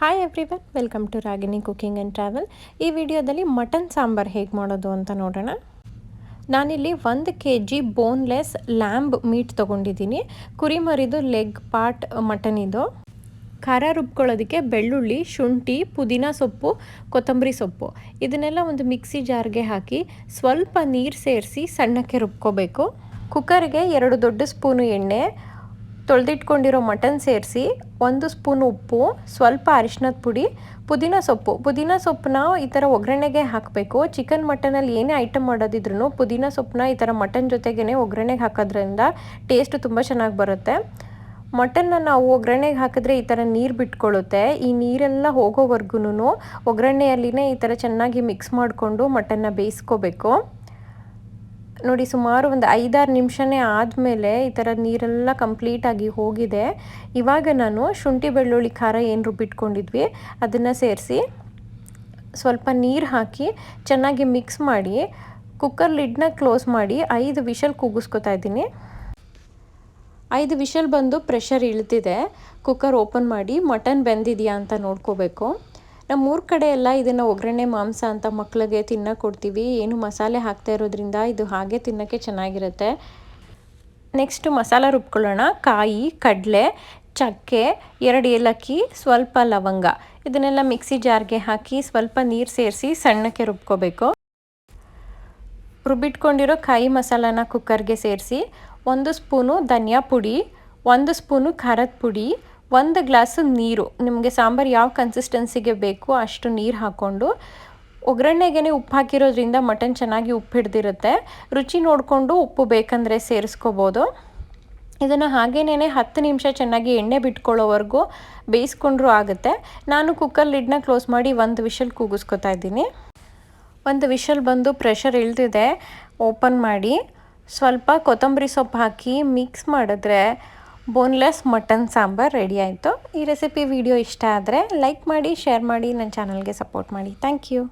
Hi everyone welcome to Ragini cooking and travel ಈ ವಿಡಿಯೋದಲ್ಲಿ mutton sambar ಹೇಗೆ ಮಾಡೋದು ಅಂತ ನೋಡೋಣ. ನಾನಿಲ್ಲಿ ಒಂದು K G boneless lamb meat ತೊಗೊಂಡಿದ್ದೀನಿ. ಕುರಿಮರಿದು ಲೆಗ್ ಪಾರ್ಟ್ ಮಟನ್ ಇದು. ಖಾರ ರುಬ್ಕೊಳ್ಳೋದಕ್ಕೆ ಬೆಳ್ಳುಳ್ಳಿ, ಶುಂಠಿ, ಪುದೀನ ಸೊಪ್ಪು, ಕೊತ್ತಂಬರಿ ಸೊಪ್ಪು. ಇದನ್ನೆಲ್ಲ ಒಂದು ಮಿಕ್ಸಿ ಜಾರ್ಗೆ ಹಾಕಿ ಸ್ವಲ್ಪ ನೀರು ಸೇರಿಸಿ ಸಣ್ಣಕ್ಕೆ ರುಬ್ಕೋಬೇಕು. ಕುಕ್ಕರ್ಗೆ ಎರಡು ದೊಡ್ಡ ಸ್ಪೂನು ಎಣ್ಣೆ ತೊಳೆದಿಟ್ಕೊಂಡಿರೋ ಮಟನ್ ಸೇರಿಸಿ ಒಂದು ಸ್ಪೂನ್ ಉಪ್ಪು, ಸ್ವಲ್ಪ ಅರಿಶಿನದ ಪುಡಿ, ಪುದೀನ ಸೊಪ್ಪು. ಪುದೀನ ಸೊಪ್ಪನ್ನ ಈ ಥರ ಒಗ್ಗರಣೆಗೆ ಹಾಕಬೇಕು. ಚಿಕನ್ ಮಟನಲ್ಲಿ ಏನೇ ಐಟಮ್ ಮಾಡೋದಿದ್ರು ಪುದೀನ ಸೊಪ್ಪನ್ನ ಈ ಥರ ಮಟನ್ ಜೊತೆಗೇ ಒಗ್ಗರಣೆಗೆ ಹಾಕೋದ್ರಿಂದ ಟೇಸ್ಟ್ ತುಂಬ ಚೆನ್ನಾಗಿ ಬರುತ್ತೆ. ಮಟನ್ನ ನಾವು ಒಗ್ಗರಣೆಗೆ ಹಾಕಿದ್ರೆ ಈ ಥರ ನೀರು ಬಿಟ್ಕೊಳ್ಳುತ್ತೆ ಈ ನೀರೆಲ್ಲ ಹೋಗೋವರೆಗೂ ಒಗ್ಗರಣೆಯಲ್ಲಿನೇ ಈ ಥರ ಚೆನ್ನಾಗಿ ಮಿಕ್ಸ್ ಮಾಡಿಕೊಂಡು ಮಟನ್ನ ಬೇಯಿಸ್ಕೋಬೇಕು. ನೋಡಿ, ಸುಮಾರು ಒಂದು ಐದಾರು ನಿಮಿಷನೇ ಆದಮೇಲೆ ಈ ಥರ ನೀರೆಲ್ಲ ಕಂಪ್ಲೀಟಾಗಿ ಹೋಗಿದೆ. ಇವಾಗ ನಾನು ಶುಂಠಿ ಬೆಳ್ಳುಳ್ಳಿ ಖಾರ ಏನು ರುಬ್ಬಿಟ್ಕೊಂಡಿದ್ವಿ ಅದನ್ನು ಸೇರಿಸಿ ಸ್ವಲ್ಪ ನೀರು ಹಾಕಿ ಚೆನ್ನಾಗಿ ಮಿಕ್ಸ್ ಮಾಡಿ ಕುಕ್ಕರ್ ಲಿಡ್ನ ಕ್ಲೋಸ್ ಮಾಡಿ ಐದು ವಿಷಲ್ ಕೂಗಿಸ್ಕೊತಾ ಇದ್ದೀನಿ. ಐದು ವಿಷಲ್ ಬಂದು ಪ್ರೆಷರ್ ಇಳ್ತಿದೆ ಕುಕ್ಕರ್ ಓಪನ್ ಮಾಡಿ ಮಟನ್ ಬೆಂದಿದೆಯಾ ಅಂತ ನೋಡ್ಕೋಬೇಕು. ನಮ್ಮ ಊರ ಕಡೆ ಎಲ್ಲ ಇದನ್ನು ಒಗ್ಗರಣೆ, ಮಾಂಸ ಅಂತ ಮಕ್ಕಳಿಗೆ ತಿನ್ನೋಕೆ ಕೊಡ್ತೀವಿ. ಏನು ಮಸಾಲೆ ಹಾಕ್ತಾ ಇರೋದ್ರಿಂದ ಇದು ಹಾಗೆ ತಿನ್ನೋಕ್ಕೆ ಚೆನ್ನಾಗಿರುತ್ತೆ. ನೆಕ್ಸ್ಟು ಮಸಾಲ ರುಬ್ಕೊಳ್ಳೋಣ. ಕಾಯಿ, ಕಡಲೆ, ಚಕ್ಕೆ, ಎರಡು ಏಲಕ್ಕಿ, ಸ್ವಲ್ಪ ಲವಂಗ. ಇದನ್ನೆಲ್ಲ ಮಿಕ್ಸಿ ಜಾರ್ಗೆ ಹಾಕಿ ಸ್ವಲ್ಪ ನೀರು ಸೇರಿಸಿ ಸಣ್ಣಕ್ಕೆ ರುಬ್ಕೋಬೇಕು. ರುಬ್ಬಿಟ್ಕೊಂಡಿರೋ ಕಾಯಿ ಮಸಾಲಾನ ಕುಕ್ಕರ್ಗೆ ಸೇರಿಸಿ ಒಂದು ಸ್ಪೂನು ಧನಿಯಾ ಪುಡಿ, ಒಂದು ಸ್ಪೂನು ಖಾರದ ಪುಡಿ ಒಂದು ಗ್ಲಾಸು ನೀರು, ನಿಮಗೆ ಸಾಂಬಾರು ಯಾವ ಕನ್ಸಿಸ್ಟೆನ್ಸಿಗೆ ಬೇಕು ಅಷ್ಟು ನೀರು ಹಾಕ್ಕೊಂಡು ಒಗ್ಗರಣೆಗೆ ಉಪ್ಪು ಹಾಕಿರೋದ್ರಿಂದ ಮಟನ್ ಚೆನ್ನಾಗಿ ಉಪ್ಪು ಹಿಡ್ದಿರುತ್ತೆ. ರುಚಿ ನೋಡಿಕೊಂಡು ಉಪ್ಪು ಬೇಕಂದರೆ ಸೇರಿಸ್ಕೋಬೋದು. ಇದನ್ನು ಹಾಗೇನೇ ಹತ್ತು ನಿಮಿಷ ಚೆನ್ನಾಗಿ ಎಣ್ಣೆ ಬಿಟ್ಕೊಳ್ಳೋವರೆಗೂ ಬೇಯಿಸ್ಕೊಂಡ್ರೂ ಆಗುತ್ತೆ. ನಾನು ಕುಕ್ಕರ್ ಲಿಡ್ನ ಕ್ಲೋಸ್ ಮಾಡಿ ಒಂದು ವಿಷಲ್ ಕೂಗಿಸ್ಕೊತಾ ಇದ್ದೀನಿ. ಒಂದು ವಿಷಲ್ ಬಂದು ಪ್ರೆಷರ್ ಇಳ್ದಿದೆ ಓಪನ್ ಮಾಡಿ. ಸ್ವಲ್ಪ ಕೊತ್ತಂಬರಿ ಸೊಪ್ಪು ಹಾಕಿ ಮಿಕ್ಸ್ ಮಾಡಿದ್ರೆ ಬೋನ್ಲೆಸ್ ಮಟನ್ ಸಾಂಬಾರ್ ರೆಡಿ ಆಯಿತು. ಈ ರೆಸಿಪಿ ವಿಡಿಯೋ ಇಷ್ಟ ಆದರೆ ಲೈಕ್ ಮಾಡಿ ಶೇರ್ ಮಾಡಿ, ನನ್ನ ಚಾನಲ್ಗೆ ಸಪೋರ್ಟ್ ಮಾಡಿ. Thank you